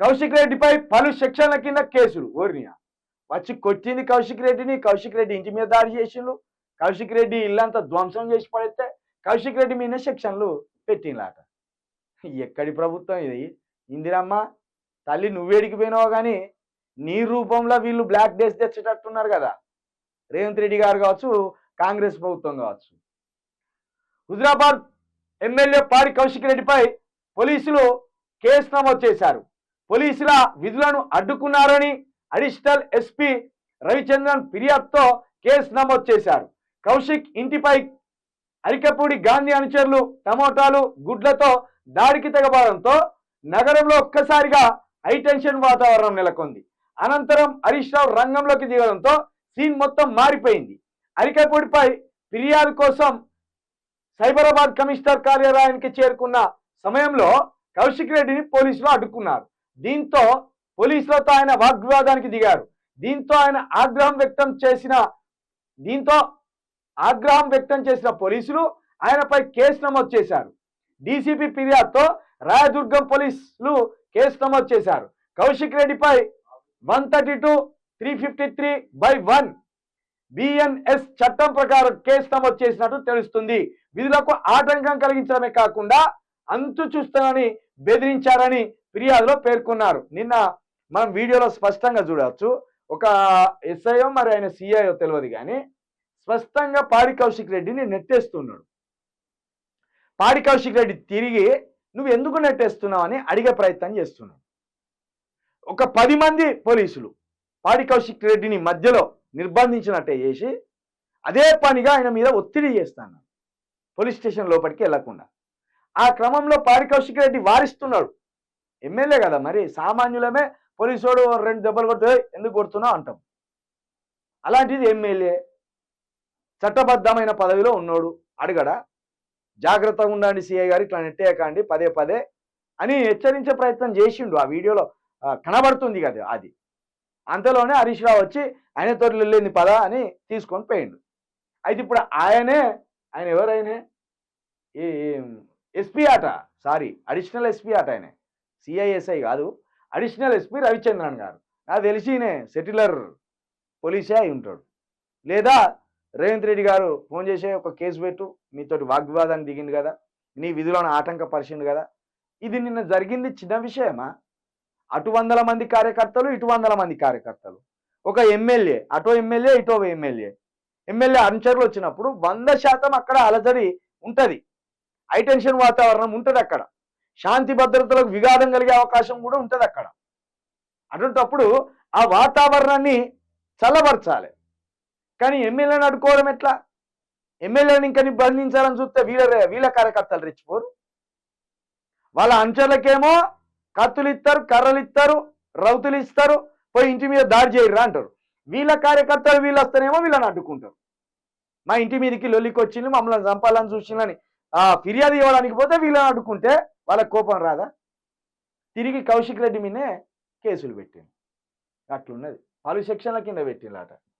కౌశిక్ రెడ్డిపై పలు సెక్షన్ల కింద కేసులు. ఓర్నియా. వచ్చి కొట్టింది కౌశిక్ రెడ్డిని కౌశిక్ రెడ్డి ఇంటి మీద దాడి చేసిండు. కౌశిక్ రెడ్డి ఇల్లంతా ధ్వంసం చేసి పడితే కౌశిక్ రెడ్డి మీద సెక్షన్లు పెట్టిండ్లాట. ఎక్కడి ప్రభుత్వం ఇది? ఇందిరమ్మ తల్లి నువ్వేడికి పోయినావు కానీ నీ రూపంలో వీళ్ళు బ్లాక్ డేస్ తెచ్చేటట్టున్నారు కదా. రేవంత్ రెడ్డి గారు కావచ్చు కాంగ్రెస్ ప్రభుత్వం కావచ్చు. హుజరాబాద్ ఎమ్మెల్యే పాడి కౌశిక్ రెడ్డిపై పోలీసులు కేసు నమోదు చేశారు. పోలీసుల విధులను అడ్డుకున్నారని అడిషనల్ ఎస్పీ రవిచంద్రన్ ఫిర్యాదుతో కేసు నమోదు చేశారు. కౌశిక్ ఇంటిపై అరికపూడి గాంధీ అనుచరులు టమోటాలు గుడ్లతో దాడికి తెగబడంతో నగరంలో ఒక్కసారిగా హైటెన్షన్ వాతావరణం నెలకొంది. అనంతరం హరీష్ రావు రంగంలోకి దిగడంతో సీన్ మొత్తం మారిపోయింది. అరికపూడిపై ఫిర్యాదు కోసం సైబరాబాద్ కమిషనర్ కార్యాలయానికి చేరుకున్న సమయంలో కౌశిక్ రెడ్డిని పోలీసులు అడ్డుకున్నారు. దీంతో పోలీసులతో ఆయన వాగ్వివాదానికి దిగారు. దీంతో ఆయన ఆగ్రహం వ్యక్తం చేసిన దీంతో ఆగ్రహం వ్యక్తం చేసిన పోలీసులు ఆయనపై కేసు నమోదు చేశారు. డీసీపీ ఫిర్యాదుతో రాయదుర్గం పోలీసులు కేసు నమోదు చేశారు. కౌశిక్ రెడ్డిపై one thirty two three fifty three by one BNS చట్టం ప్రకారం కేసు నమోదు చేసినట్టు తెలుస్తుంది. విధులకు ఆటంకం కలిగించడమే కాకుండా అంతు చూస్తానని బెదిరించారని ఫిర్యాదులో పేర్కొన్నారు. నిన్న మనం వీడియోలో స్పష్టంగా చూడవచ్చు. ఒక ఎస్ఐఓ మరి ఆయన సిఐఓ తెలియదు కానీ స్పష్టంగా పాడి కౌశిక్ రెడ్డిని నెట్టేస్తున్నాడు. పాడి కౌశిక్ రెడ్డి తిరిగి నువ్వు ఎందుకు నెట్టేస్తున్నావు? అని అడిగే ప్రయత్నం చేస్తున్నాడు. ఒక పది మంది పోలీసులు పాడి కౌశిక్ రెడ్డిని మధ్యలో నిర్బంధించినట్టే చేసి అదే పనిగా ఆయన మీద ఒత్తిడి చేస్తాను పోలీస్ స్టేషన్ లోపలికి వెళ్ళకుండా. ఆ క్రమంలో పాడి కౌశిక్ రెడ్డి వారిస్తున్నాడు. ఎమ్మెల్యే కదా మరి. సామాన్యులమే పోలీసోడు రెండు దెబ్బలు కొడితే ఎందుకు కొడుతున్నావు అంటాం. అలాంటిది ఎమ్మెల్యే చట్టబద్ధమైన పదవిలో ఉన్నోడు అడగడా? జాగ్రత్తగా ఉండండి సిఐ గారు ఇట్లా నెట్టేయకండి పదే పదే అని హెచ్చరించే ప్రయత్నం చేసిండు. ఆ వీడియోలో కనబడుతుంది కదా అది. అంతలోనే హరీష్ రావు వచ్చి ఆయన తోటి వెళ్ళింది పద అని తీసుకొని పోయిండు. అయితే ఇప్పుడు ఆయనే ఆయన ఎవరైనా ఈ ఎస్పీ ఆట సారీ అడిషనల్ ఎస్పీ ఆట ఆయన. సిఐఎస్ఐ కాదు. అడిషనల్ ఎస్పీ రవిచంద్రన్ గారు. నాకు తెలిసినే సెటిలర్ పోలీసే అయి ఉంటాడు. లేదా రేవంత్ రెడ్డి గారు ఫోన్ చేసే ఒక కేసు పెట్టు. మీతోటి వాగ్వివాదాన్ని దిగింది కదా. నీ విధులను ఆటంకపరిచిండు కదా. ఇది నిన్న జరిగింది చిన్న విషయమా? అటు వందల మంది కార్యకర్తలు ఇటు వందల మంది కార్యకర్తలు. ఒక ఎమ్మెల్యే అటో ఎమ్మెల్యే ఇటో ఎమ్మెల్యే. ఎమ్మెల్యే అనుచరులు వచ్చినప్పుడు వంద శాతం అక్కడ అలజడి ఉంటుంది. హైటెన్షన్ వాతావరణం ఉంటుంది అక్కడ శాంతి భద్రతలకు విఘాతం కలిగే అవకాశం కూడా ఉంటుంది అక్కడ. అటువంటప్పుడు ఆ వాతావరణాన్ని చల్లబరచాలి. కానీ ఎమ్మెల్యేని అడ్డుకోవడం ఎట్లా? ఎమ్మెల్యేని ఇంకా బంధించాలని చూస్తే వీళ్ళ వీళ్ళ కార్యకర్తలు రెచ్చిపోరు. వాళ్ళ అంచెలకేమో కత్తులు ఇస్తారు కర్రలు ఇస్తారు రౌతులు ఇస్తారు పోయి ఇంటి మీద దాడి చేయరా అంటారు. వీళ్ళ కార్యకర్తలు వీళ్ళు వస్తేనేమో వీళ్ళని అడ్డుకుంటారు. మా ఇంటి మీదకి లొల్లికి వచ్చింది మమ్మల్ని చంపాలని చూసిందని ఆ ఫిర్యాదు ఇవ్వడానికి పోతే వీళ్ళని అడ్డుకుంటే వాళ్ళకి కోపం రాదా? తిరిగి కౌశిక్ రెడ్డి మీదే కేసులు పెట్టింది అట్లున్నది. పలు సెక్షన్ల కింద పెట్టిందట